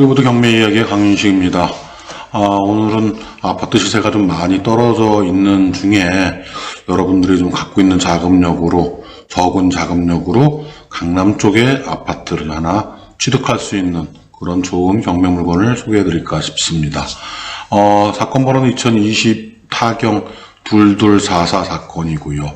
프리보드 경매 이야기의 강윤식입니다. 아, 오늘은 아파트 시세가 좀 많이 떨어져 있는 중에 여러분들이 좀 갖고 있는 자금력으로, 적은 자금력으로 강남 쪽에 아파트를 하나 취득할 수 있는 그런 좋은 경매 물건을 소개해 드릴까 싶습니다. 어, 사건 번호는 2020 타경 2244 사건이고요.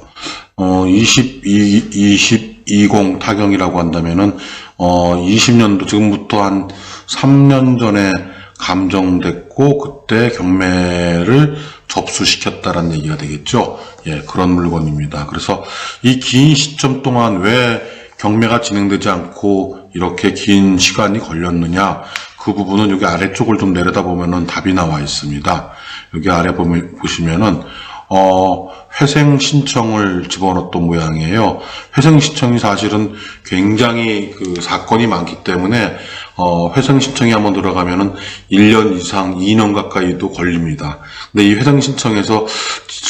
어, 22, 20, 20 타경이라고 한다면은, 어, 20년도, 지금부터 한 3년 전에 감정됐고, 그때 경매를 접수시켰다라는 얘기가 되겠죠. 예, 그런 물건입니다. 그래서 이 긴 시점 동안 왜 경매가 진행되지 않고 이렇게 긴 시간이 걸렸느냐, 그 부분은 여기 아래쪽을 좀 내려다 보면은 답이 나와 있습니다. 여기 아래 보면, 보시면은, 어, 회생 신청을 집어넣었던 모양이에요. 회생 신청이 사실은 굉장히 그 사건이 많기 때문에, 어, 회생 신청이 한번 들어가면은 1년 이상, 2년 가까이도 걸립니다. 근데 이 회생 신청에서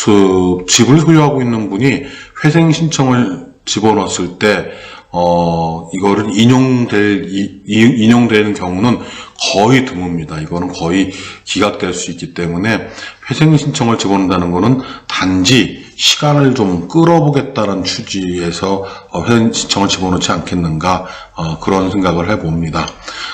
그 집을 소유하고 있는 분이 회생 신청을 집어넣었을 때, 어, 이거를 인용될, 이- 이- 인용되는 경우는 거의 드뭅니다. 이거는 거의 기각될 수 있기 때문에 회생 신청을 집어넣는다는 거는 단지 시간을 좀 끌어보겠다는 취지에서 어, 회생 신청을 집어넣지 않겠는가, 어, 그런 생각을 해봅니다.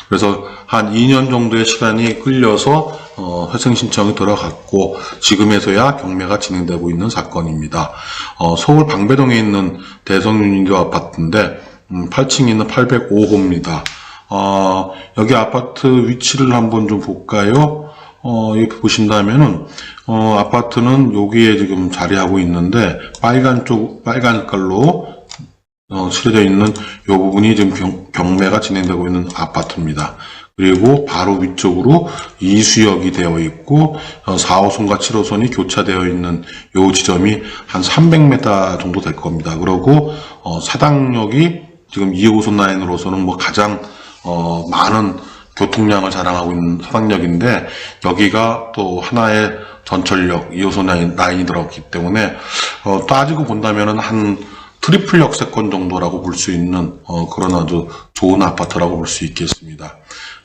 그래서 한 2년 정도의 시간이 끌려서 어, 회생 신청이 들어갔고 지금에서야 경매가 진행되고 있는 사건입니다. 어, 서울 방배동에 있는 대성 유니도 아파트인데 음, 8층에 있는 805호입니다. 어, 여기 아파트 위치를 한번 좀 볼까요? 어, 이렇게 보신다면은, 어, 아파트는 여기에 지금 자리하고 있는데, 빨간 쪽, 빨간 색깔로, 어, 칠해져 있는 이 부분이 지금 경, 경매가 진행되고 있는 아파트입니다. 그리고 바로 위쪽으로 이수역이 되어 있고, 어, 4호선과 7호선이 교차되어 있는 이 지점이 한 300m 정도 될 겁니다. 그리고, 어, 사당역이 지금 2호선 라인으로서는 뭐 가장, 어, 많은 교통량을 자랑하고 있는 사당역인데, 여기가 또 하나의 전철역 2호선 라인, 라인이 들어갔기 때문에, 어, 따지고 본다면은 한 트리플 역세권 정도라고 볼 수 있는, 어, 그런 아주 좋은 아파트라고 볼 수 있겠습니다.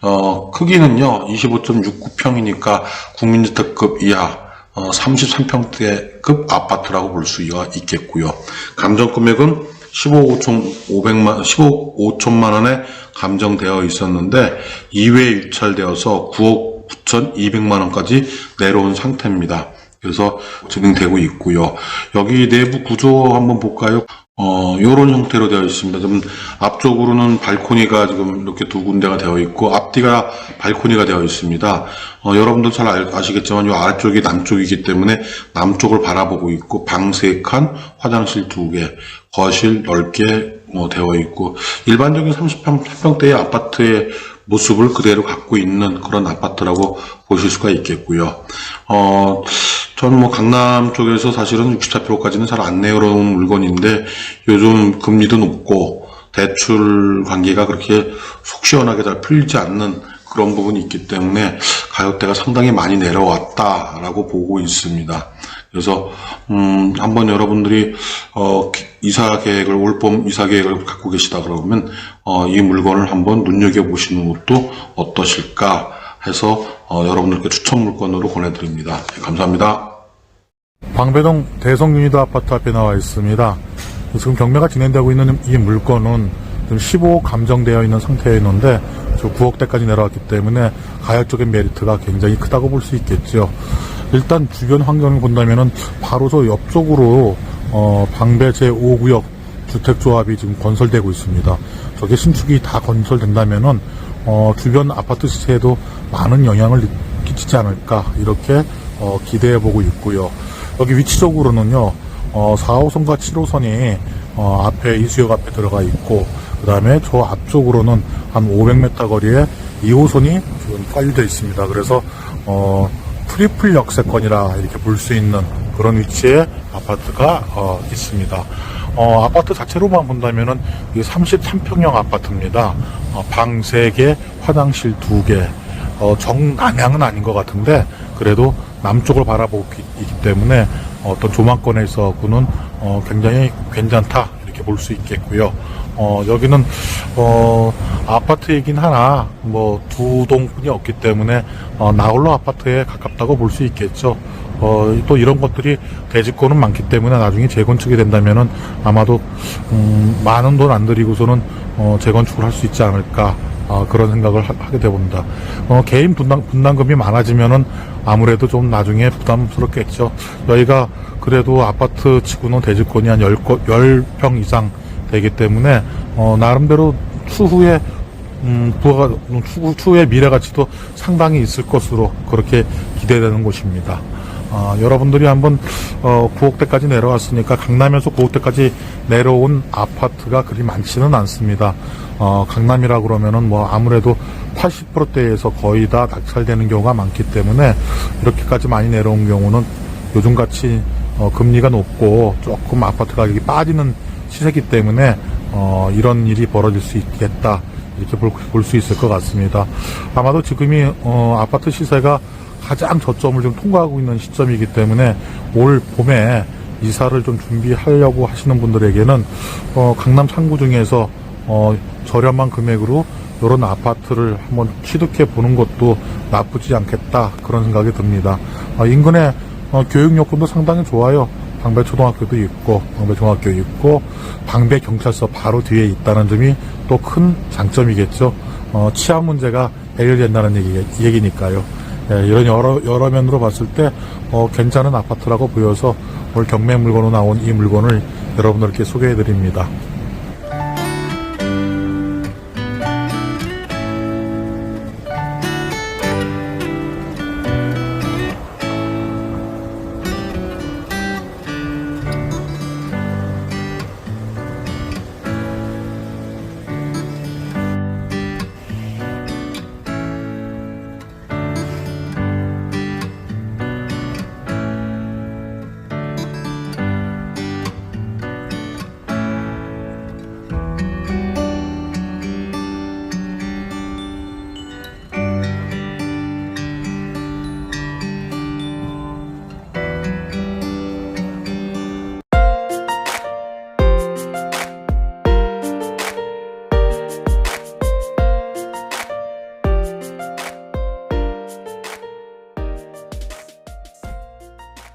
어, 크기는요, 25.69평이니까 국민주택급 이하, 어, 33평대급 아파트라고 볼 수가 있겠고요. 감정 금액은 15억 5천 5백만 15억 5천만 원에 감정되어 있었는데 2회 유찰되어서 9억 9천 2백만 원까지 내려온 상태입니다. 그래서 진행되고 있고요. 여기 내부 구조 한번 볼까요? 어, 요런 형태로 되어 있습니다. 좀 앞쪽으로는 발코니가 지금 이렇게 두 군데가 되어 있고 앞뒤가 발코니가 되어 있습니다. 어, 여러분들 잘 알- 아시겠지만 이 아래쪽이 남쪽이기 때문에 남쪽을 바라보고 있고 방 세 칸, 화장실 두 개, 거실 넓게 뭐 되어 있고 일반적인 30평대의 아파트의 모습을 그대로 갖고 있는 그런 아파트라고 보실 수가 있겠고요. 어, 저는 뭐 강남 쪽에서 사실은 64%까지는 잘 안 내려온 물건인데 요즘 금리도 높고 대출 관계가 그렇게 속 시원하게 잘 풀리지 않는 그런 부분이 있기 때문에 가격대가 상당히 많이 내려왔다라고 보고 있습니다. 그래서 음 한번 여러분들이 어 기- 이사 계획을 올봄 이사 계획을 갖고 계시다 그러면 어 이 물건을 한번 눈여겨 보시는 것도 어떠실까 해서 어 여러분들께 추천 물건으로 보내드립니다. 네, 감사합니다. 방배동 대성 유니도 아파트 앞에 나와 있습니다. 지금 경매가 진행되고 있는 이 물건은 지금 15억 감정되어 있는 상태에 있는데 지금 9억대까지 내려왔기 때문에 가격적인 메리트가 굉장히 크다고 볼 수 있겠죠. 일단 주변 환경을 본다면은 바로 저 옆쪽으로 어, 방배 제5구역 주택조합이 지금 건설되고 있습니다. 저게 신축이 다 건설된다면은 어, 주변 아파트 시세에도 많은 영향을 끼치지 않을까 이렇게 어, 기대해 보고 있고요. 여기 위치적으로는요, 어, 4호선과 7호선이 어, 앞에 이수역 앞에 들어가 있고, 그 다음에 저 앞쪽으로는 한 500m 거리에 2호선이 지금 깔려져 있습니다. 그래서 어, 트리플 역 세권이라 이렇게 볼 수 있는 그런 위치에 아파트가 어, 있습니다. 어, 아파트 자체로만 본다면은 이게 33평형 아파트입니다. 어, 방 3개, 화장실 2개. 어, 정남향은 아닌 것 같은데 그래도 남쪽을 바라보고 있기 때문에 어떤 조망권에 있어서는 어, 굉장히 괜찮다 볼 수 있겠고요. 어, 여기는 어, 아파트이긴 하나 뭐 두 동뿐이 없기 때문에 어, 나홀로 아파트에 가깝다고 볼 수 있겠죠. 어, 또 이런 것들이 대지권은 많기 때문에 나중에 재건축이 된다면은 아마도 음, 많은 돈 안 들이고서는 어, 재건축을 할 수 있지 않을까 아, 그런 생각을 하, 게 됩니다. 어, 개인 분담, 분담금이 많아지면은 아무래도 좀 나중에 부담스럽겠죠. 저희가 그래도 아파트 치고는 대지권이 한 10, 10평 이상 되기 때문에 어, 나름대로 추후에 음, 부가, 추후, 추후의 미래 가치도 상당히 있을 것으로 그렇게 기대되는 곳입니다. 아, 여러분들이 한번 어, 9억대까지 내려왔으니까 강남에서 9억대까지 내려온 아파트가 그리 많지는 않습니다. 어, 강남이라 그러면은 뭐 아무래도 80%대에서 거의 다 낙찰되는 경우가 많기 때문에 이렇게까지 많이 내려온 경우는 요즘같이 어, 금리가 높고 조금 아파트 가격이 빠지는 시세기 때문에 어, 이런 일이 벌어질 수 있겠다 이렇게 볼수 있을 것 같습니다. 아마도 지금이 어, 아파트 시세가 가장 저점을 좀 통과하고 있는 시점이기 때문에 올 봄에 이사를 좀 준비하려고 하시는 분들에게는 어, 강남 상구 중에서 어, 저렴한 금액으로 이런 아파트를 한번 취득해 보는 것도 나쁘지 않겠다 그런 생각이 듭니다. 어, 인근에 어, 교육 여건도 상당히 좋아요. 방배 초등학교도 있고 방배 중학교 있고 방배 경찰서 바로 뒤에 있다는 점이 또 큰 장점이겠죠. 어, 치안 문제가 해결된다는 얘기, 얘기니까요. 예, 이런 여러 여러 면으로 봤을 때 어, 괜찮은 아파트라고 보여서 오늘 경매 물건으로 나온 이 물건을 여러분들께 소개해 드립니다.